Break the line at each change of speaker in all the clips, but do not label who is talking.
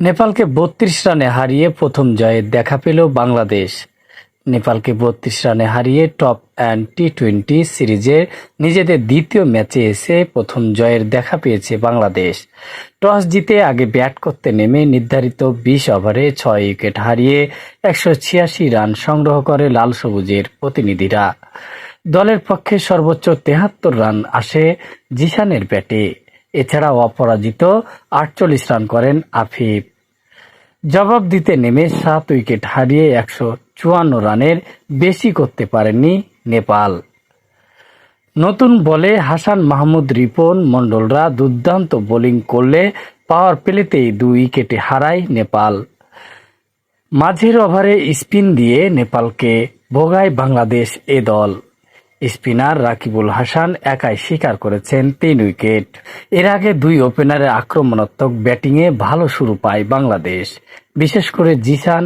নেপালকে বত্রিশ রানে হারিয়ে প্রথম জয়ের দেখা পেল বাংলাদেশ। নেপালকে বত্রিশ রানে হারিয়ে টপ অ্যান্ড টি টোয়েন্টি সিরিজের নিজেদের দ্বিতীয় ম্যাচে এসে প্রথম জয়ের দেখা পেয়েছে বাংলাদেশ। টস জিতে আগে ব্যাট করতে নেমে নির্ধারিত বিশ ওভারে ছয় উইকেট হারিয়ে একশো ছিয়াশি রান সংগ্রহ করে লাল সবুজের প্রতিনিধিরা। দলের পক্ষে সর্বোচ্চ তেহাত্তর রান আসে জিশানের ব্যাটে। এছাড়াও অপরাজিত আটচল্লিশ রান করেন আফিফ। জবাব দিতে নেমে সাত উইকেট হারিয়ে একশো চুয়ান্ন রানের বেশি করতে পারেনি নেপাল। নতুন বলে হাসান মাহমুদ রিপন মণ্ডলরা দুর্দান্ত বোলিং করলে পাওয়ার প্লেতেই দুই উইকেটে হারায় নেপাল। মাঝের ওভারে স্পিন দিয়ে নেপালকে ভোগায় বাংলাদেশ এ দল। স্পিনার রাকিবুল হাসান একাই শিকার করেছেন তিন উইকেট। এর আগে দুই ওপেনারের আক্রমণাত্মক ব্যাটিংয়ে ভালো শুরু পায় বাংলাদেশ। বিশেষ করে জিসান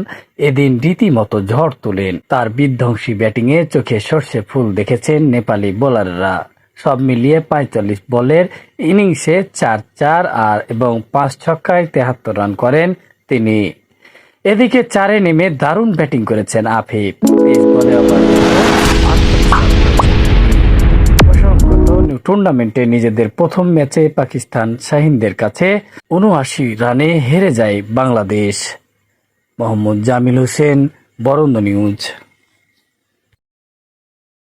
এদিন রীতিমতো ঝড় তোলেন। তার বিধ্বংসী ব্যাটিংয়ে চোখে সর্ষে ফুল দেখেছেন নেপালি বোলাররা। সব মিলিয়ে পঁয়তাল্লিশ বলের ইনিংসে চার চার আর এবং পাঁচ ছক্কায় তেহাত্তর রান করেন তিনি। এদিকে চারে নেমে দারুণ ব্যাটিং করেছেন আফিফ। টুর্নামেন্টে নিজেদের প্রথম ম্যাচে পাকিস্তান শাহিনদের কাছে উনআশি রানে হেরে যায় বাংলাদেশ। মোহাম্মদ জামিল হোসেন, বরন্দ নিউজ।